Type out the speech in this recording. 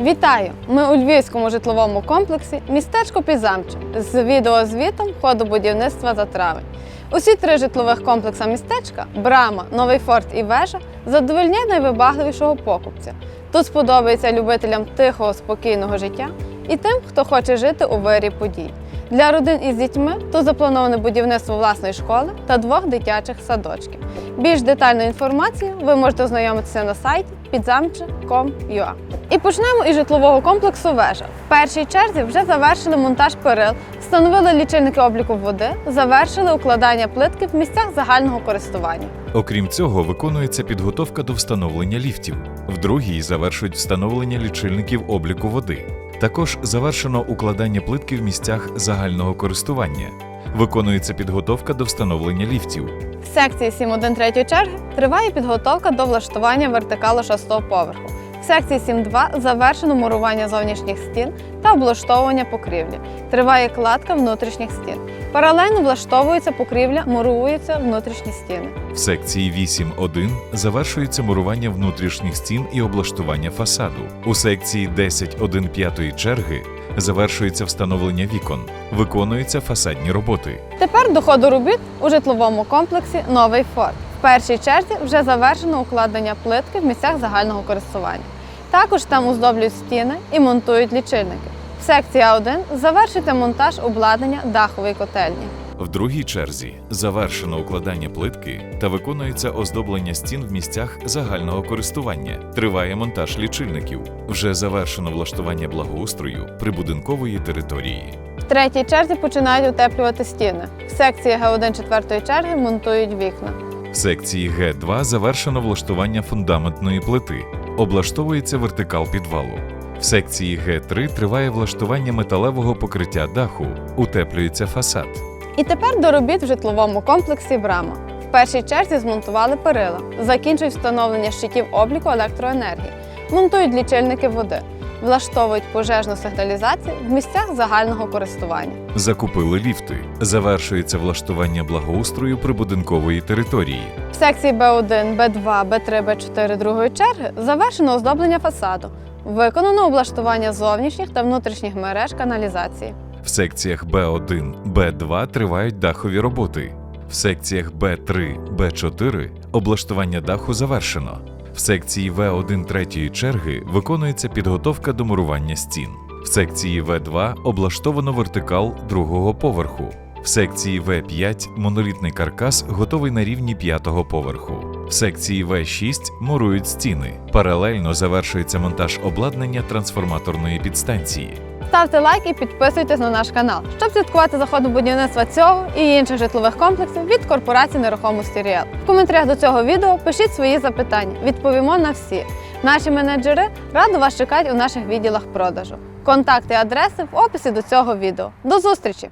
Вітаю! Ми у Львівському житловому комплексі містечко Пізамче з відеозвітом ходу будівництва за травень. Усі три житлових комплекса містечка Брама, Новий Форт і Вежа задовольняють найвибагливішого покупця. Тут сподобається любителям тихого, спокійного життя і тим, хто хоче жити у вирі подій. Для родин із дітьми тут заплановане будівництво власної школи та двох дитячих садочків. Більш детальну інформацію ви можете ознайомитися на сайті підзамче.com.ua. І почнемо із житлового комплексу Вежа. В першій черзі вже завершили монтаж перил, встановили лічильники обліку води, завершили укладання плитки в місцях загального користування. Окрім цього, виконується підготовка до встановлення ліфтів. В другій завершують встановлення лічильників обліку води. Також завершено укладання плитки в місцях загального користування. Виконується підготовка до встановлення ліфтів. Секції 7.1 черги триває підготовка до влаштування вертикало шостого поверху. В секції 7.2 завершено мурування зовнішніх стін та облаштовування покрівлі. Триває кладка внутрішніх стін. Паралельно влаштовується покрівля, муруються внутрішні стіни. В секції 8.1 завершується мурування внутрішніх стін і облаштування фасаду. У секції 10.1 черги завершується встановлення вікон. Виконуються фасадні роботи. Тепер до ходу робіт у житловому комплексі Новий Форт. В першій черзі вже завершено укладення плитки в місцях загального користування. Також там оздоблюють стіни і монтують лічильники. В секції А1 завершується монтаж обладнання дахової котельні. В другій черзі завершено укладання плитки та виконується оздоблення стін в місцях загального користування. Триває монтаж лічильників. Вже завершено влаштування благоустрою прибудинкової території. В третій черзі починають утеплювати стіни. В секції Г1 четвертої черги монтують вікна. В секції Г2 завершено влаштування фундаментної плити. Облаштовується вертикал підвалу. В секції Г3 триває влаштування металевого покриття даху, утеплюється фасад. І тепер до робіт в житловому комплексі Брама. В першій черзі змонтували перила, закінчують встановлення щитів обліку електроенергії, монтують лічильники води, влаштовують пожежну сигналізацію в місцях загального користування. Закупили ліфти. Завершується влаштування благоустрою прибудинкової території. В секції Б1, Б2, Б3, Б4 другої черги завершено оздоблення фасаду, виконано облаштування зовнішніх та внутрішніх мереж каналізації. В секціях Б1, Б2 тривають дахові роботи. В секціях Б3, Б4 облаштування даху завершено. В секції В1 третьої черги виконується підготовка до мурування стін. В секції В2 облаштовано вертикал другого поверху. В секції В5 монолітний каркас готовий на рівні п'ятого поверху. В секції В6 мурують стіни. Паралельно завершується монтаж обладнання трансформаторної підстанції. Ставте лайк і підписуйтесь на наш канал, щоб слідкувати за ходом будівництва цього і інших житлових комплексів від корпорації нерухомості Ріел. В коментарях до цього відео пишіть свої запитання, відповімо на всі. Наші менеджери радо вас чекають у наших відділах продажу. Контакти і адреси в описі до цього відео. До зустрічі!